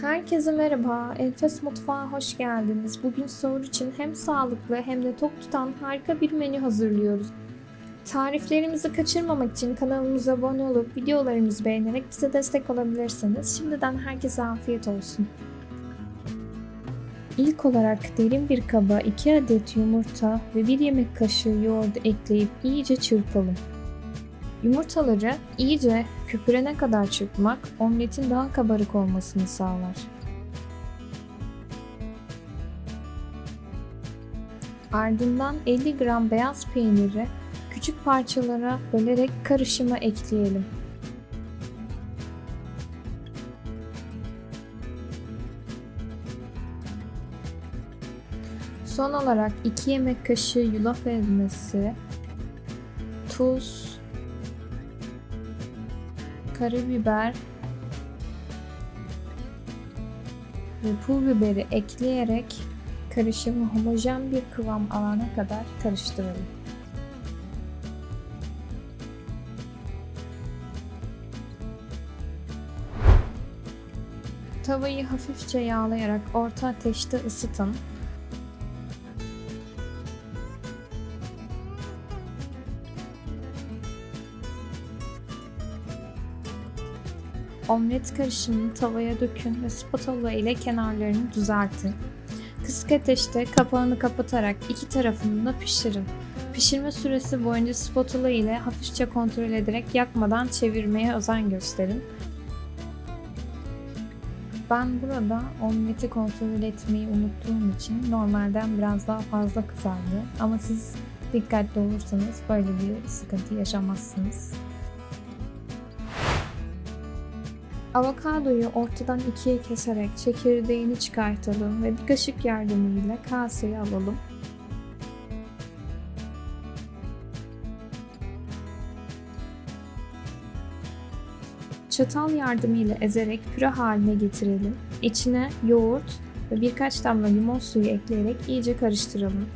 Herkese merhaba. Enfes Mutfağa hoş geldiniz. Bugün sahur için hem sağlıklı hem de tok tutan harika bir menü hazırlıyoruz. Tariflerimizi kaçırmamak için kanalımıza abone olup videolarımızı beğenerek bize destek olabilirsiniz. Şimdiden herkese afiyet olsun. İlk olarak derin bir kaba 2 adet yumurta ve 1 yemek kaşığı yoğurdu ekleyip iyice çırpalım. Yumurtaları iyice köpürene kadar çırpmak omletin daha kabarık olmasını sağlar. Ardından 50 gram beyaz peyniri küçük parçalara bölerek karışıma ekleyelim. Son olarak 2 yemek kaşığı yulaf ezmesi, tuz, karabiber ve pul biberi ekleyerek karışımı homojen bir kıvam alana kadar karıştıralım. Tavayı hafifçe yağlayarak orta ateşte ısıtın. Omlet karışımını tavaya dökün ve spatula ile kenarlarını düzeltin. Kısık ateşte kapağını kapatarak iki tarafını da pişirin. Pişirme süresi boyunca spatula ile hafifçe kontrol ederek yakmadan çevirmeye özen gösterin. Ben burada omleti kontrol etmeyi unuttuğum için normalden biraz daha fazla kızardı. Ama siz dikkatli olursanız böyle bir sıkıntı yaşamazsınız. Avokadoyu ortadan ikiye keserek çekirdeğini çıkartalım ve bir kaşık yardımıyla kaseye alalım. Çatal yardımıyla ezerek püre haline getirelim. İçine yoğurt ve birkaç damla limon suyu ekleyerek iyice karıştıralım.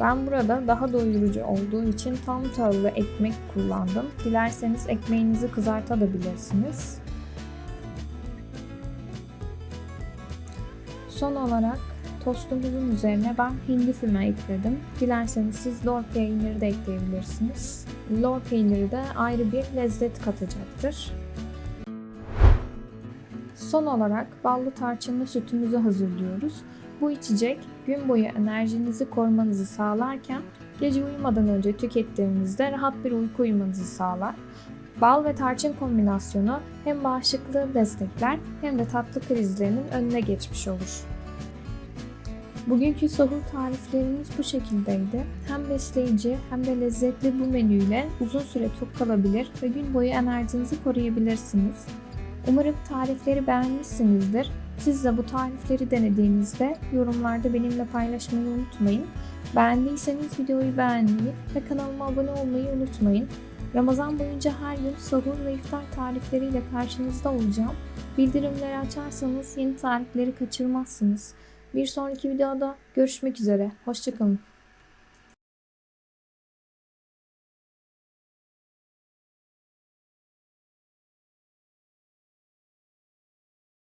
Ben burada daha doyurucu olduğu için tam tahıllı ekmek kullandım. Dilerseniz ekmeğinizi kızartabilirsiniz. Son olarak tostumuzun üzerine ben hindi füme ekledim. Dilerseniz siz lor peyniri de ekleyebilirsiniz. Lor peyniri de ayrı bir lezzet katacaktır. Son olarak ballı tarçınlı sütümüzü hazırlıyoruz. Bu içecek gün boyu enerjinizi korumanızı sağlarken gece uyumadan önce tükettiğinizde rahat bir uyku uyumanızı sağlar. Bal ve tarçın kombinasyonu hem bağışıklığı destekler hem de tatlı krizlerinin önüne geçmiş olur. Bugünkü sahur tariflerimiz bu şekildeydi. Hem besleyici hem de lezzetli bu menüyle uzun süre tok kalabilir ve gün boyu enerjinizi koruyabilirsiniz. Umarım tarifleri beğenmişsinizdir. Siz de bu tarifleri denediğinizde yorumlarda benimle paylaşmayı unutmayın. Beğendiyseniz videoyu beğenmeyi ve kanalıma abone olmayı unutmayın. Ramazan boyunca her gün sahur ve iftar tarifleriyle karşınızda olacağım. Bildirimleri açarsanız yeni tarifleri kaçırmazsınız. Bir sonraki videoda görüşmek üzere. Hoşçakalın.